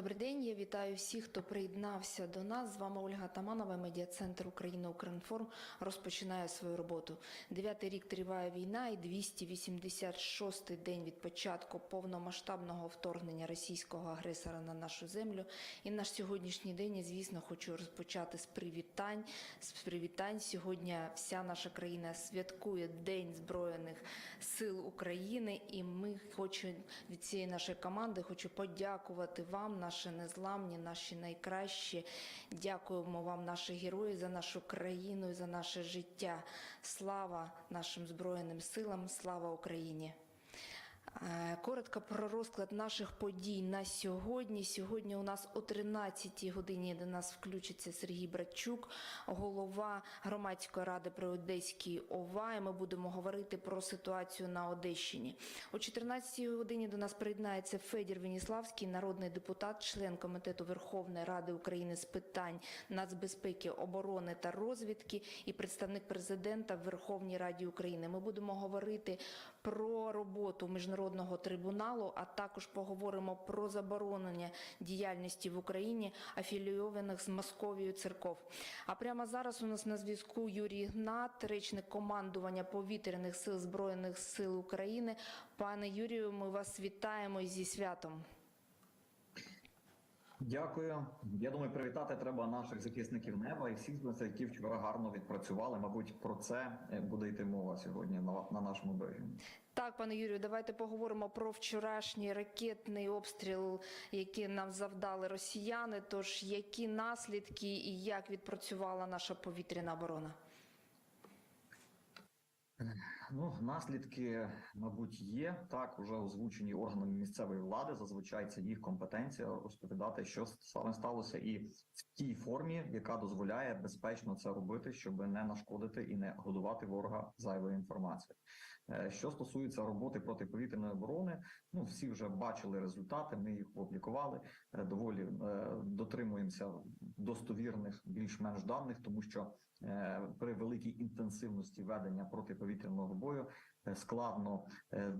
Добрий день. Я вітаю всіх, хто приєднався до нас. З вами Ольга Таманова, медіа-центр Україна Укрінформ розпочинає свою роботу. Дев'ятий рік триває війна, і 286-й день від початку повномасштабного вторгнення російського агресора на нашу землю. І наш сьогоднішній день, я, звісно, хочу розпочати з привітань. З привітань сьогодні вся наша країна святкує День Збройних сил України, і ми хочемо від цієї нашої команди хочу подякувати вам, наші незламні, наші найкращі. Дякуємо вам, наші герої, за нашу країну і за наше життя. Слава нашим збройним силам, слава Україні! Е, Коротко про розклад наших подій на сьогодні. Сьогодні у нас о 13 годині до нас включиться Сергій Братчук, голова громадської ради при Одеській ОВА. І ми будемо говорити про ситуацію на Одещині. О 14 годині до нас приєднається Федір Веніславський, народний депутат, член комітету Верховної Ради України з питань нацбезпеки, оборони та розвідки і представник президента в Верховній Раді України. Ми будемо говорити про роботу міжнародного трибуналу, а також поговоримо про заборонення діяльності в Україні афілійованих з Московією церков. А прямо зараз у нас на зв'язку Юрій Гнат, речник командування повітряних сил збройних сил України. Пане Юрію, ми вас вітаємо зі святом. Дякую. Я думаю, привітати треба наших захисників неба і всіх збройних, які вчора гарно відпрацювали. Мабуть, про це е, буде йти мова сьогодні на, на нашому брифінгу. Так, пане Юрію, давайте поговоримо про вчорашній ракетний обстріл, який нам завдали росіяни. Тож які наслідки і як відпрацювала наша повітряна оборона? Ну, наслідки, мабуть, є так. Уже озвучені органами місцевої влади. Зазвичай це їх компетенція розповідати, що саме сталося, і в тій формі, яка дозволяє безпечно це робити, щоб не нашкодити і не годувати ворога зайвою інформацією. Е, Що стосується роботи протиповітряної оборони, ну всі вже бачили результати. Ми їх опублікували. Е, Доволі е, дотримуємося достовірних більш-менш даних, тому що при великій інтенсивності ведення протиповітряного бою е, складно е,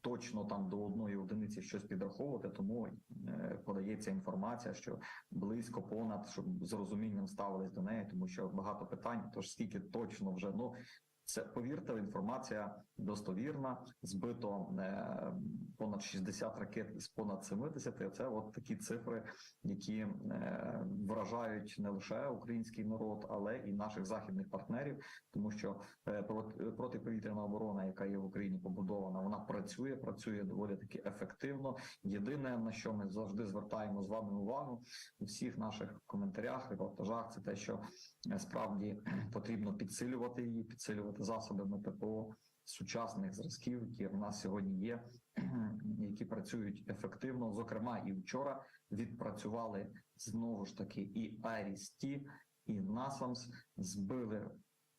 точно там до одної одиниці щось підраховувати, тому е, подається інформація, що близько понад, щоб з розумінням ставились до неї, тому що багато питань. Тож скільки точно вже ну. Це повірте, інформація достовірна. Збито е, понад 60 ракет із понад 70. Це от такі цифри, які е, вражають не лише український народ, але і наших західних партнерів, тому що е, протиповітряна оборона, яка є в Україні побудована, вона працює, працює доволі таки ефективно. Єдине на що ми завжди звертаємо з вами увагу у всіх наших коментарях, репортажах, це те, що е, справді потрібно підсилювати її, підсилювати засобами ППО сучасних зразків, які в нас сьогодні є, які працюють ефективно. Зокрема, і вчора відпрацювали знову ж таки і Айріс-Ті, і Насамс збили.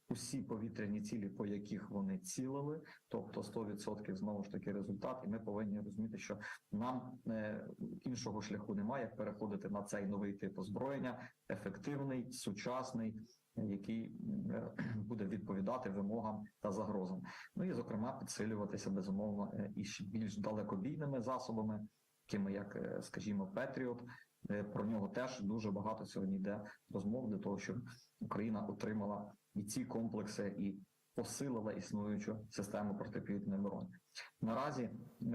Усі повітряні цілі, по яких вони цілили, тобто 100% знову ж таки результат, і ми повинні розуміти, що нам е, іншого шляху немає, як переходити на цей новий тип озброєння, ефективний, сучасний, який е, буде відповідати вимогам та загрозам. Ну і зокрема підсилюватися безумовно е, і більш далекобійними засобами, такими як, е, скажімо, Петріот. Про нього теж дуже багато сьогодні йде розмов для того, щоб Україна отримала і ці комплекси і посилила існуючу систему протиповітряної оборони. Наразі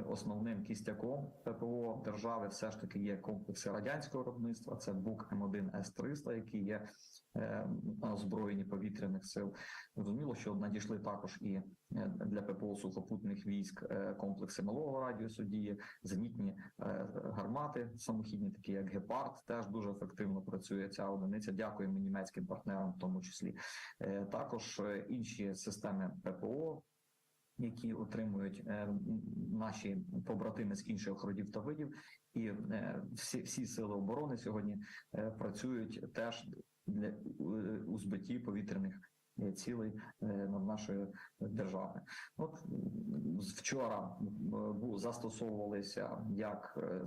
основним кістяком ППО держави все ж таки є комплекси радянського виробництва. Це БУК М1 С-300, які є е, на повітряних сил. Зрозуміло, що надійшли також і е, для ППО сухопутних військ е, комплекси малого радіусу дії, зенітні гармати самохідні, такі як Гепард, теж дуже ефективно працює ця одиниця. Дякуємо німецьким партнерам, в тому числі також інші системи ППО. Які отримують е, наші побратими з інших родів та видів, і е, всі, всі сили оборони сьогодні е, працюють теж для у збитті повітряних цілей е, над нашою державою. От вчора м, застосовувалися як е,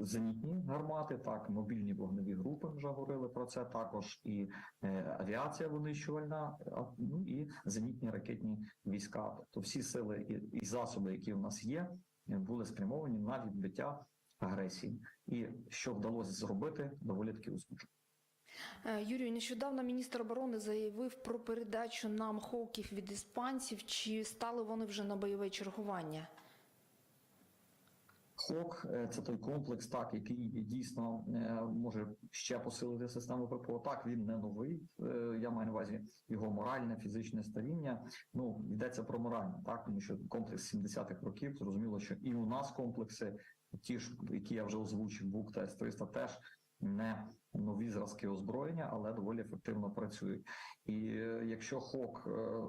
зенітні гармати, так мобільні вогневі групи. Вже говорили про це. Також і е, авіація винищувальна, ну і зенітні ракетні війська. Тобто всі сили і, засоби, які в нас є, е, були спрямовані на відбиття агресії. І що вдалося зробити, доволі таки успішно. Е, Юрію, нещодавно міністр оборони заявив про передачу нам хоків від іспанців. Чи стали вони вже на бойове чергування? Хок е, це той комплекс, так який дійсно е, може ще посилити систему ППО. Так він не новий. Я маю на увазі його моральне, фізичне старіння. Ну йдеться про моральне, так тому що комплекс 70-х років зрозуміло, що і у нас комплекси, ті ж, які я вже озвучив, БУК та С-300 теж не нові зразки озброєння, але доволі ефективно працюють. І е, якщо хок е,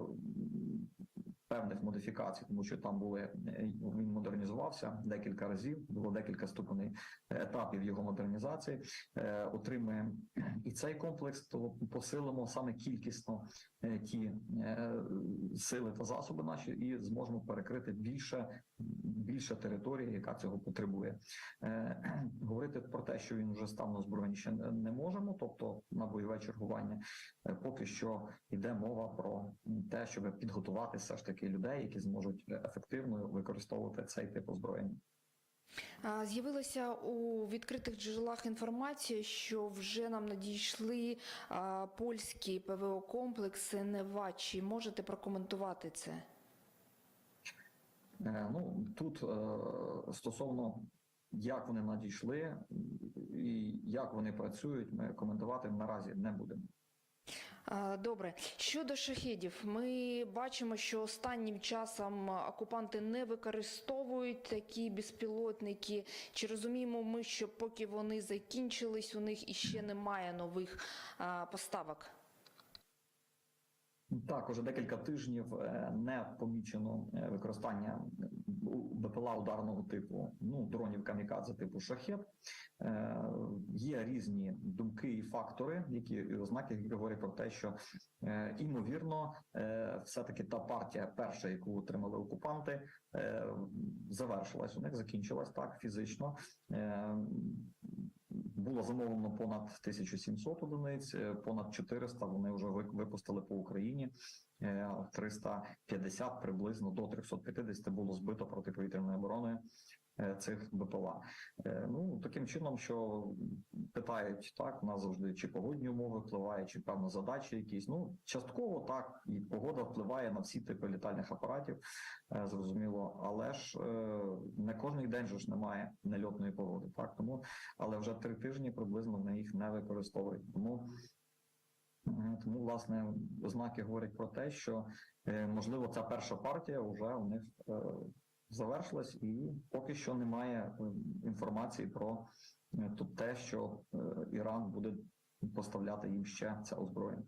певних модифікацій, тому що там були е, він модернізувався декілька разів, було декілька ступеней етапів його модернізації. Отримуємо і цей комплекс, то посилимо саме кількісно ті сили та засоби наші, і зможемо перекрити більше більше території, яка цього потребує. Е, Говорити про те, що він вже став на озброєнні, ще не не можемо, тобто на бойове чергування. Е, Поки що йде мова про те, щоб підготувати все ж таки людей, які зможуть ефективно використовувати цей тип озброєння. З'явилася у відкритих джерелах інформація, що вже нам надійшли польські ПВО комплекси Нева. Чи можете прокоментувати це? Е, Ну тут е, стосовно як вони надійшли і як вони працюють, ми коментувати наразі не будемо. А, Добре. Щодо шахедів, ми бачимо, що останнім часом окупанти не використовують такі безпілотники. Чи розуміємо ми, що поки вони закінчились, у них іще немає нових поставок? Так, уже декілька тижнів е, не помічено е, використання БПЛА ударного типу, ну дронів камікадзе типу шахет. Е, Є різні думки і фактори, які і ознаки, які говорять про те, що імовірно, е, все-таки та партія, перша, яку отримали окупанти, завершилась у них, закінчилась так фізично. Е, Було замовлено понад 1700 одиниць, е, понад 400 вони вже ви- випустили по Україні. Е, 350 приблизно до 350 було збито протиповітряної оборони е, цих БПЛА. Е, Ну таким чином, що питають так, у нас завжди чи погодні умови впливає, чи певно задачі якісь. Ну частково так, і погода впливає на всі типи літальних апаратів, е, зрозуміло, але ж е, не кожний день ж немає нельотної погоди. Так тому, але вже три тижні приблизно вони їх не використовують. Тому Е, Тому, власне, ознаки говорять про те, що е, можливо ця перша партія вже у них е, завершилась, і поки що немає е, інформації про е, те, що е, Іран буде поставляти їм ще це озброєння.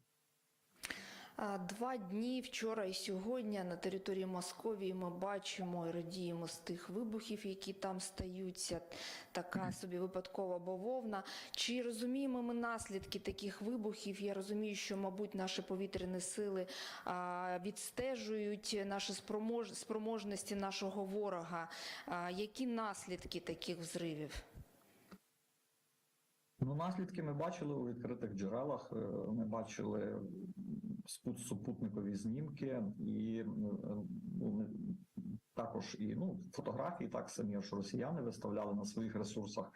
Два дні вчора і сьогодні на території Московії ми бачимо і радіємо з тих вибухів, які там стаються. Така собі випадкова бавовна. Чи розуміємо ми наслідки таких вибухів? Я розумію, що, мабуть, наші повітряні сили відстежують наші спромож... спроможності нашого ворога. Які наслідки таких взривів? Ну, наслідки ми бачили у відкритих джерелах. е, Ми бачили супутникові знімки і е, ну, також і ну фотографії, так самі ж росіяни виставляли на своїх ресурсах.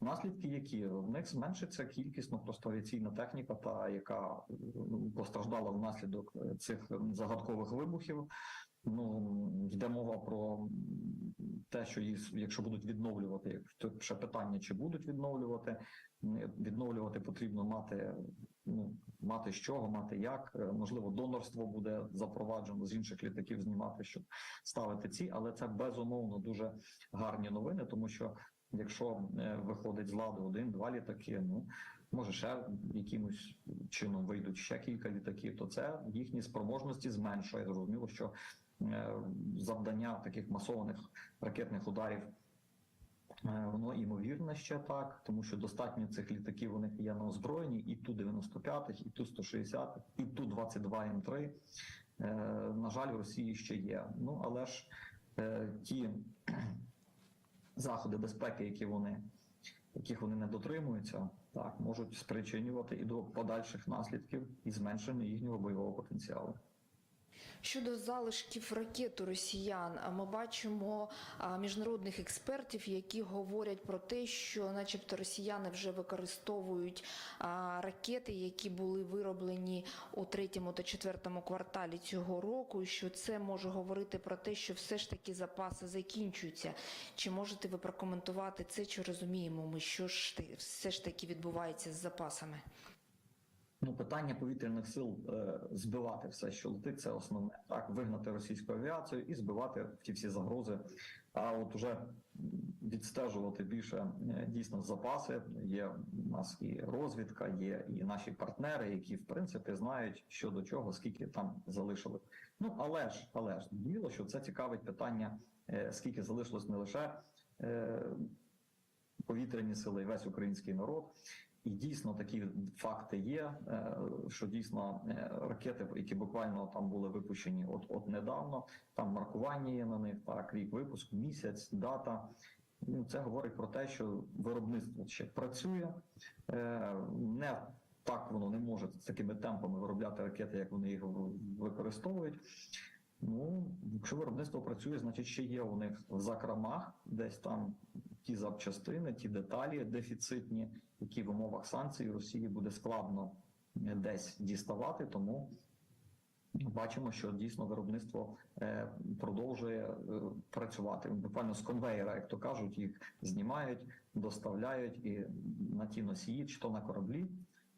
Наслідки, які в них зменшиться кількісно просто авіаційна техніка, та яка е, ну, постраждала внаслідок е, цих загадкових вибухів. Ну йде мова про те, що їх, якщо будуть відновлювати, якщо ще питання, чи будуть відновлювати, відновлювати потрібно мати ну мати з чого, мати як. Е, Можливо, донорство буде запроваджено з інших літаків знімати, щоб ставити ці, але це безумовно дуже гарні новини, тому що якщо е, виходить з ладу один-два літаки, ну може ще якимось чином вийдуть ще кілька літаків, то це їхні спроможності зменшує. Зрозуміло, що е, завдання таких масованих ракетних ударів. Е, Воно імовірне ще так, тому що достатньо цих літаків них є на озброєнні, і Ту-95, і Ту-160, і Ту-22М3. Е, На жаль, в Росії ще є. Ну але ж е, ті заходи безпеки, які вони, яких вони не дотримуються, так можуть спричинювати і до подальших наслідків і зменшення їхнього бойового потенціалу. Щодо залишків ракет у росіян, ми бачимо міжнародних експертів, які говорять про те, що, начебто, росіяни вже використовують ракети, які були вироблені у третьому та четвертому кварталі цього року, і що це може говорити про те, що все ж таки запаси закінчуються. Чи можете ви прокоментувати це? Чи розуміємо ми, що ж все ж таки відбувається з запасами? Ну, питання повітряних сил е, збивати все, що летить, це основне. Так, вигнати російську авіацію і збивати ті всі загрози. А от уже відстежувати більше е, дійсно запаси. Є у нас і розвідка, є і наші партнери, які в принципі знають, що до чого, скільки там залишили. Ну але ж, але ж діло, що це цікавить питання, е, скільки залишилось не лише. Е, Повітряні сили і весь український народ, і дійсно такі факти є, е, що дійсно е, ракети, які буквально там були випущені от от недавно, там маркування є на них, так, рік випуску, місяць, дата. Ну, Це говорить про те, що виробництво ще працює, Е, не так воно не може з такими темпами виробляти ракети, як вони їх використовують. Ну, якщо виробництво працює, значить ще є у них в закромах десь там ті запчастини, ті деталі дефіцитні, які в умовах санкцій Росії буде складно десь діставати. Тому бачимо, що дійсно виробництво е, продовжує е, працювати. Буквально з конвейера, як то кажуть, їх знімають, доставляють і на ті носії, чи то на кораблі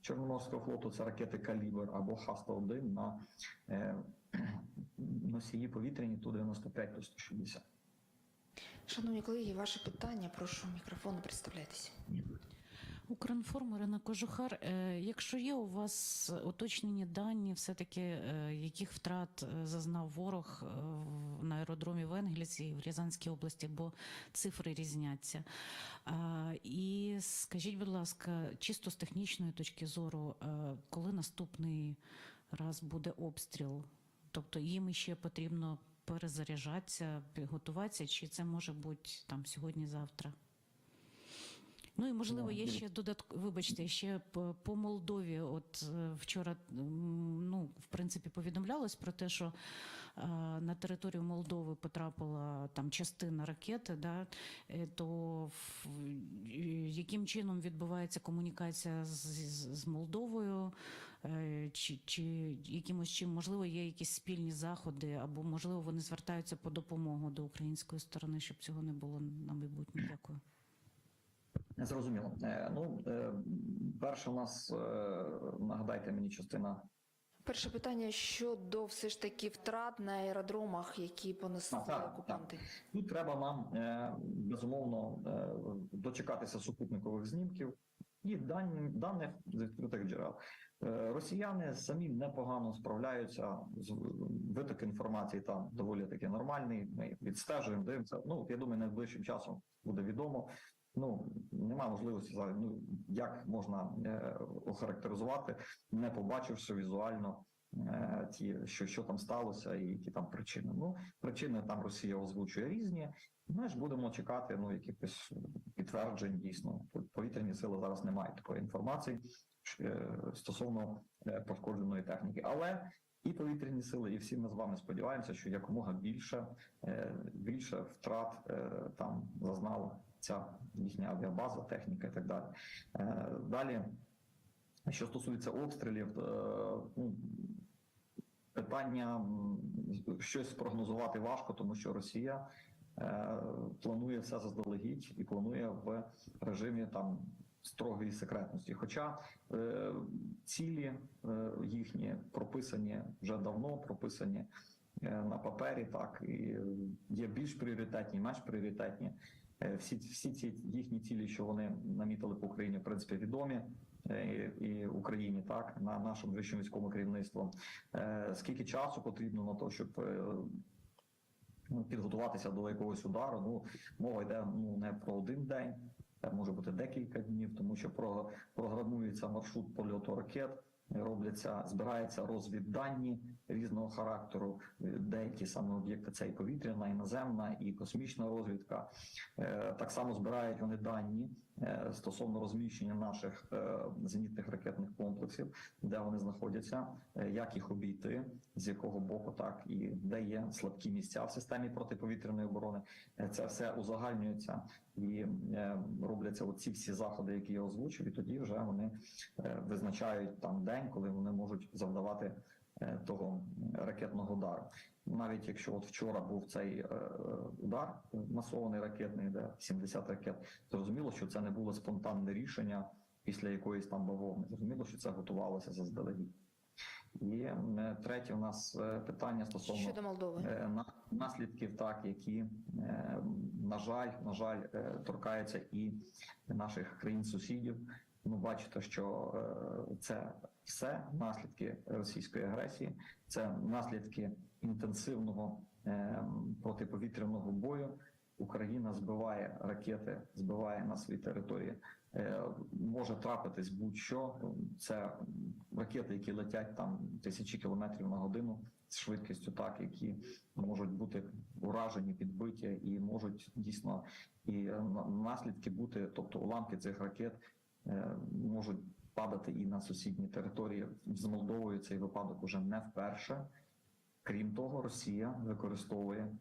Чорноморського флоту, це ракети Калібр або Х-101 на е, носії повітряні Ту-95, Ту-160. Шановні колеги, ваше питання. Прошу мікрофон, представляйтеся. Укрінформ Ірина Кожухар. Е, Якщо є у вас уточнені дані, все-таки е, яких втрат е, зазнав ворог в- на аеродромі в Енгельсі і в Рязанській області, бо цифри різняться. І скажіть, будь ласка, чисто з технічної точки зору, коли наступний раз буде обстріл? Тобто їм ще потрібно перезаряджатися, підготуватися, чи це може бути там сьогодні-завтра? Ну і можливо, є ще додатково, вибачте, ще по, Молдові. От е, вчора, ну в принципі, повідомлялось про те, що е, на територію Молдови потрапила там частина ракети, да, е, то яким чином відбувається комунікація з, з Молдовою? Е, Чи, чи якимось чим можливо є якісь спільні заходи, або можливо вони звертаються по допомогу до української сторони, щоб цього не було на майбутнє? Дякую. Зрозуміло. Е, Ну, е, перше у нас, нагадайте мені, частина Перше питання щодо все ж таки втрат на аеродромах, які понесли А, так, окупанти. Тут треба нам безумовно дочекатися супутникових знімків і дані, даних з відкритих джерел. Е, Росіяни самі непогано справляються з виток інформації там доволі таки нормальний. Ми відстежуємо, дивимося. Ну я думаю, найближчим часом буде відомо. Ну немає можливості зараз. Ну як можна е, охарактеризувати, не побачивши візуально е, ті, що, що там сталося, і які там причини. Ну причини там Росія озвучує різні. Ми ж будемо чекати ну якихось підтверджень. Дійсно, повітряні сили зараз не мають такої інформації стосовно е, пошкодженої техніки, але. І повітряні сили, і всі ми з вами сподіваємося, що якомога більше е, більше втрат е, там зазнала ця їхня авіабаза, техніка і так далі. Е, Далі, що стосується обстрілів, е, ну, питання щось спрогнозувати важко, тому що Росія е, планує все заздалегідь і планує в режимі там строгої секретності. Хоча е, цілі е, їхні прописані вже давно, прописані е, на папері, так і є більш пріоритетні, менш пріоритетні. Е, Всі, всі ці їхні цілі, що вони намітили по Україні, в принципі, відомі е, і, і Україні, так на нашому вищому військовому керівництву. Е, Скільки часу потрібно на те, щоб ну, підготуватися до якогось удару? Ну мова йде ну не про один день, це може бути декілька днів, тому що про програмується маршрут польоту ракет. робляться, збираються розвіддані різного характеру. Е, Деякі саме об'єкти це і повітряна, і наземна, і космічна розвідка. Е, Так само збирають вони дані стосовно розміщення наших е, зенітних ракетних комплексів, де вони знаходяться, е, як їх обійти, з якого боку, так і де є слабкі місця в системі протиповітряної оборони. Е, Це все узагальнюється і е, робляться оці всі заходи, які я озвучив, і тоді вже вони е, визначають там день, коли вони можуть завдавати е, того ракетного удару. Навіть якщо от вчора був цей е, удар масований ракетний, де 70 ракет, зрозуміло, що це не було спонтанне рішення після якоїсь там бавовни. Зрозуміло, що це готувалося заздалегідь. І е, третє у нас е, питання стосовно Щодо Молдови. Е, наслідків, так які е, на жаль, на жаль, е, торкаються і наших країн-сусідів. Ну, бачите, що е, це все наслідки російської агресії, це наслідки інтенсивного е, протиповітряного бою. Україна збиває ракети, збиває на своїй території. Е, Може трапитись будь-що. Це ракети, які летять там тисячі кілометрів на годину з швидкістю, так які можуть бути уражені, підбиті, і можуть дійсно і наслідки бути, тобто уламки цих ракет можуть падати і на сусідні території. З Молдовою цей випадок уже не вперше. Крім того, Росія використовує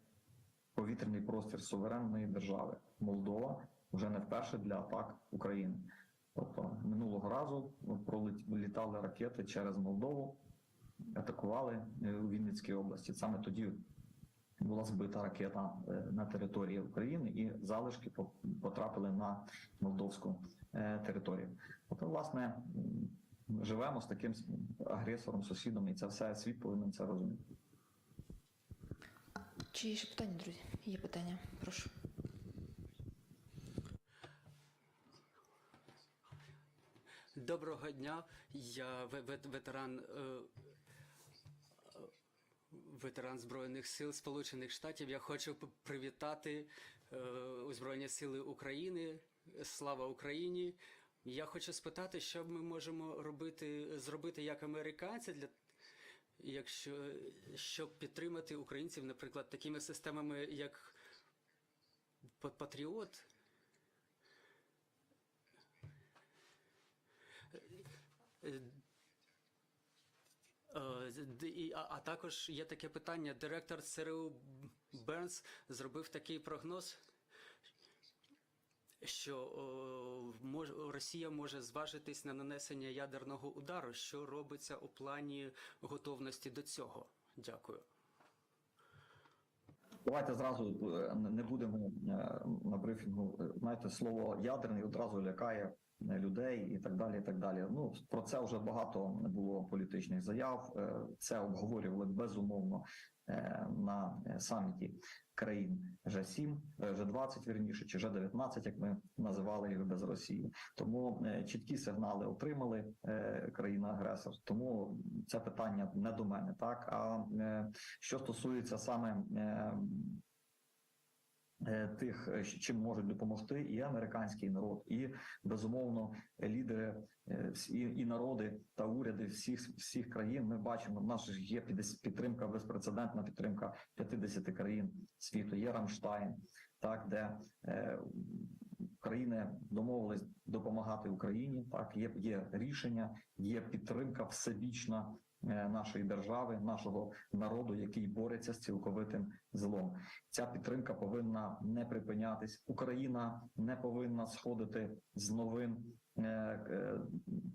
повітряний простір суверенної держави Молдова вже не вперше для атак України. Тобто минулого разу пролітали ракети через Молдову, атакували е, у Вінницькій області. Саме тоді була збита ракета е, на території України, і залишки по- потрапили на молдовську е, територію. Тобто, власне, живемо з таким агресором, сусідом, і це все світ повинен це розуміти. Чи є ще питання, друзі? Є питання, прошу. Доброго дня. Я ве- ве- ветеран. Е, е, Ветеран Збройних сил Сполучених Штатів. Я хочу привітати е, Збройні Сили України. Слава Україні! Я хочу спитати, що ми можемо робити, зробити як американці для якщо щоб підтримати українців, наприклад, такими системами, як Па- Патріот. Е, А, також є таке питання. Директор ЦРУ Бернс зробив такий прогноз, що Росія може зважитись на нанесення ядерного удару. Що робиться у плані готовності до цього? Дякую. Давайте зразу е, не будемо е, на брифінгу. е, Знаєте, слово ядерний одразу лякає людей і так далі. І так далі. Ну про це вже багато було політичних заяв. Це обговорювали безумовно на е, саміті країн G7, е, G20, вірніше, чи G19, як ми називали їх без Росії. Тому е, чіткі сигнали отримали е, країна-агресор. Тому це питання не до мене, так а е, що стосується саме е, е, тих, е, чим можуть допомогти і американський народ, і безумовно лідери е, всі- і народи та уряди всіх всіх країн. Ми бачимо, в нас є 50 підтримка, безпрецедентна підтримка 50 країн світу. Є Рамштайн, так де е, країни домовились допомагати Україні. Так є, є рішення, є підтримка всебічна е, нашої держави, нашого народу, який бореться з цілковитим злом. Ця підтримка повинна не припинятись. Україна не повинна сходити з новин е, е,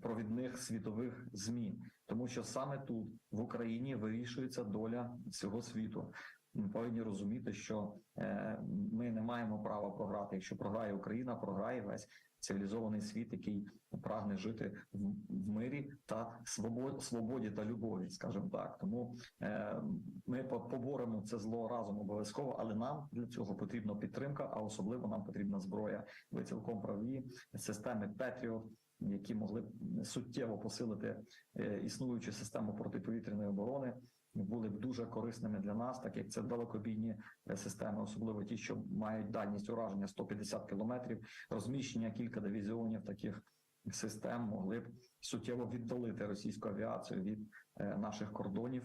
провідних світових змін, тому що саме тут в Україні вирішується доля всього світу. Ми повинні розуміти, що е, ми не маємо права програти. Якщо програє Україна, програє весь цивілізований світ, який прагне жити в, в мирі та свободі, свободі та любові, скажімо так. Тому е, ми по- поборемо це зло разом обов'язково, але нам для цього потрібна підтримка, а особливо нам потрібна зброя. Ви цілком праві системи Петріот, які могли б суттєво посилити е, існуючу систему протиповітряної оборони. Були б дуже корисними для нас, так як це далекобійні е, системи, особливо ті, що мають дальність ураження 150 кілометрів, розміщення кілька дивізіонів таких систем могли б суттєво віддалити російську авіацію від е, наших кордонів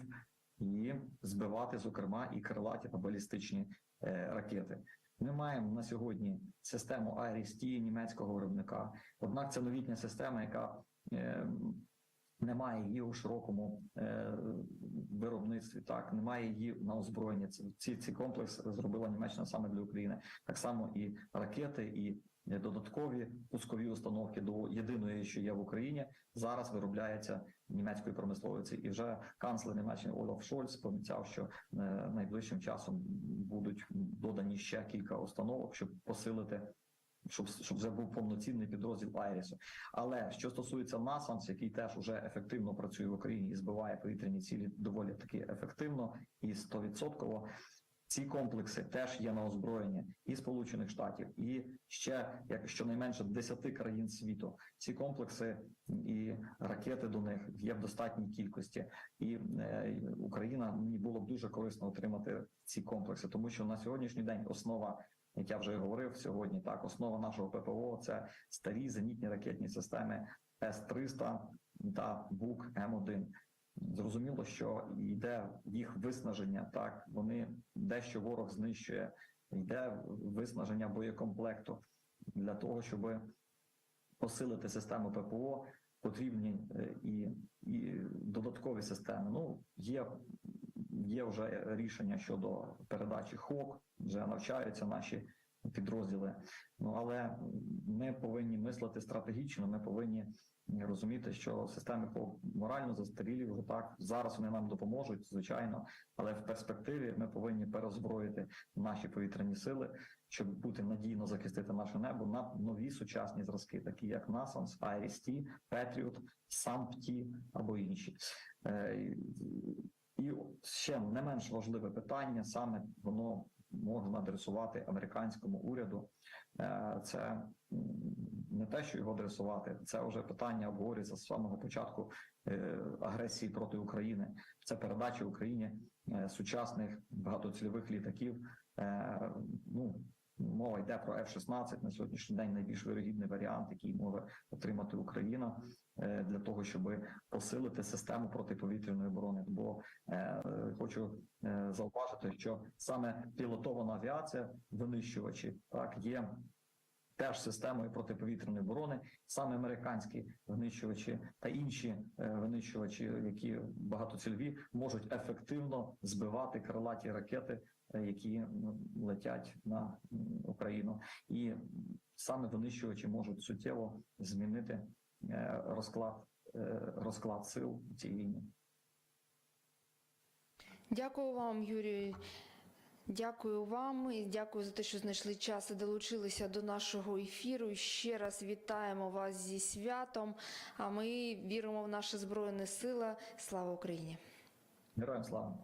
і збивати, зокрема, і крилаті та балістичні е, ракети. Ми маємо на сьогодні систему IRIS-T німецького виробника. Однак це новітня система, яка е, немає її у широкому е, виробництві. Так немає її на озброєнні. Ці, ці комплекс зробила Німеччина саме для України. Так само і ракети, і додаткові пускові установки до єдиної, що є в Україні, зараз виробляється німецькою промисловицею. І вже канцлер Німеччини Олаф Шольц пообіцяв, що е, найближчим часом будуть додані ще кілька установок, щоб посилити. Щоб, щоб вже був повноцінний підрозділ Айрісу. Але що стосується NASAMS, який теж уже ефективно працює в Україні і збиває повітряні цілі доволі таки ефективно і 100%, ці комплекси теж є на озброєнні і Сполучених Штатів, і ще як щонайменше 10 країн світу. Ці комплекси і ракети до них є в достатній кількості, і е, Україна мені було б дуже корисно отримати ці комплекси, тому що на сьогоднішній день основа. Як я вже говорив сьогодні, так основа нашого ППО це старі зенітні ракетні системи С-300 та БУК М1. Зрозуміло, що йде їх виснаження. Так вони дещо ворог знищує, йде виснаження боєкомплекту для того, щоб посилити систему ППО. Потрібні е, і, і додаткові системи. Ну є, є вже рішення щодо передачі ХОК, вже навчаються наші підрозділи. Ну але ми повинні мислити стратегічно. Ми повинні розуміти, що системи ХОК морально застарілі вже так. Зараз вони нам допоможуть, звичайно, але в перспективі ми повинні перезброїти наші повітряні сили, щоб бути надійно захистити наше небо на нові сучасні зразки, такі як NASAMS, IRIS-T, Patriot, SAMP-T або інші. І ще не менш важливе питання, саме воно можна адресувати американському уряду. Е, Це не те, що його адресувати, це вже питання обговорюється з самого початку е, агресії проти України. Це передача Україні е, сучасних багатоцільових літаків. Ну мова йде про F-16, на сьогоднішній день найбільш вирогідний варіант, який може отримати Україна е, для того, щоб посилити систему протиповітряної оборони. Бо е, хочу е, зауважити, що саме пілотована авіація, винищувачі, так є. Теж системою протиповітряної оборони, саме американські винищувачі та інші винищувачі, які багатоцільові, можуть ефективно збивати крилаті ракети, які летять на Україну, і саме винищувачі можуть суттєво змінити е, розклад е, розклад сил в цій війні. Дякую вам, Юрій. Дякую вам і дякую за те, що знайшли час і долучилися до нашого ефіру. Ще раз вітаємо вас зі святом. А ми віримо в наші збройні сили. Слава Україні! Героям слава!